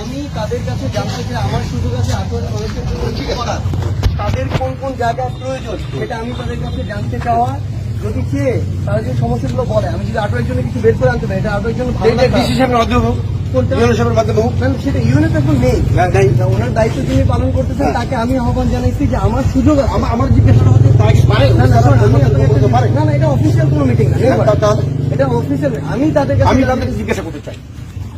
আমি তাদের কাছে জানতে চাই আমার সুযোগ আছে আঠারো মানুষের জন্য তাদের কোন কোন জায়গা প্রয়োজন সেটা আমি তাদের কাছে জানতে চাওয়া। যদি চেয়ে তারা যে সমস্যাগুলো বলে আমি যদি আঠারোর জন্য কিছু বের করে আনতে পারি এটা আঠারোর জন্য ভালো ওনার দায়িত্ব পালন করতেছেন তাকে আমি আহ্বান জানাইছি যে আমার সুযোগ আছে। আমার জিজ্ঞাসা হচ্ছে কি না, না, এটা অফিসিয়াল কোনো মিটিং না। এটা অফিসিয়াল আমি তাদের কাছে আমি তাদেরকে জিজ্ঞাসা করতে চাই।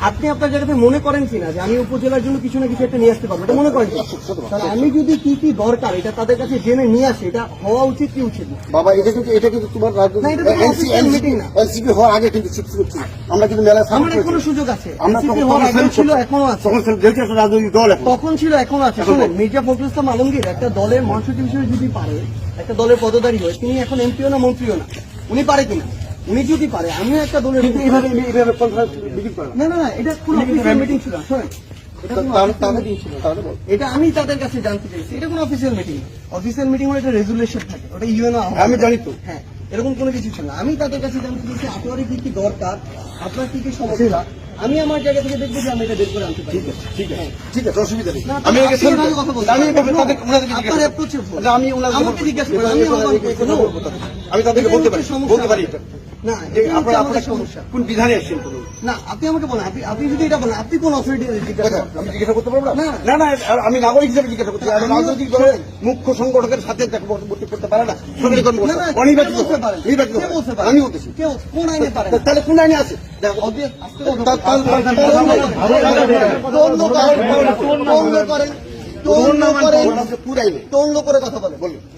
আপনি আপনার জায়গাতে মনে করেন কিনা যে আমি উপজেলার জন্য কিছু না কিছু একটা নিয়ে আসতে পারব? এটা মনে করেন তাহলে আমি যদি কি কি দরকার এটা তাদের কাছে জেনে নিয়ে আসি এটা হওয়া উচিত কি উচিত বাবা এটা কিন্তু এটা কিন্তু তোমার। এনসিপি হওয়ার আগে কিন্তু করছি আমরা কিন্তু মেলা এখনও সুযোগ আছে। আমরা ছিল এখনও আছে। রাজনৈতিক দল তখন ছিল এখনও আছে। শুনুন মির্জা ফখরুল ইসলাম আলমগীর একটা দলের মহাসচিব হিসেবে যদি পারে একটা দলের পদধারী হয় তিনি এখন এমপিও না মন্ত্রীও না উনি পারে কিনা? উনি যদি পারে আমিও একটা দলের কিন্তু এইভাবে এইভাবে কনফারেন্স মিটিং করে না। না এটা কোনো মিটিং ছিল শোনেন এটা। এটা আমি তাদের কাছে জানতে চাইছি এটা কোনো অফিসিয়াল মিটিং অফিসিয়াল মিটিং হলে একটা রেজুলেশন থাকে ওটা ইউএনও আমি জানি তো। হ্যাঁ এরকম কোনো কিছু ছিল না আমি তাদের কাছে জানতে চাইছি আপনার কি কি দরকার আপনার কি কি সমস্যা আমি আমার জায়গা থেকে দেখব যে আমি এটা বের করে আনতে পারি ঠিক আছে ঠিক আছে ঠিক আছে অসুবিধা নেই আমি কথা বলছেন। আমি তাদের ওনাদেরকে আপনার জিজ্ঞাসা। আমি ওনাদেরকে জিজ্ঞাসা। আমি তাদেরকে বলতে পারি বলতে পারি এটা। না আপনারা সমস্যা? কোন বিধানে আসছেন বলুন না আপনি আমাকে বলেন আপনি আপনি যদি এটা বলেন আপনি কোন অথরিটি জিজ্ঞাসা কথা, করতে আমি জিজ্ঞাসা করতে পারব না? না। না। না আমি নাগরিক হিসেবে জিজ্ঞাসা করছি। আর রাজনৈতিক দলের মুখ্য সংগঠকের সাথে করতে পারে না। সরকারি অনির্বাচিত? নির্বাচিত? আমি বলতেছি কোন আইনে পারেন? তাহলে কোন আইনে আছে? করেন, পুরো করে কথা বলেন। বলুন।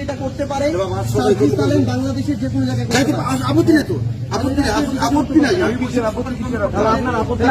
এটা করতে পারে বাংলাদেশের যে কোনো জায়গায় আপত্তি নেই তো আপত্তি আপত্তি- নাই না। আপনার আপত্তি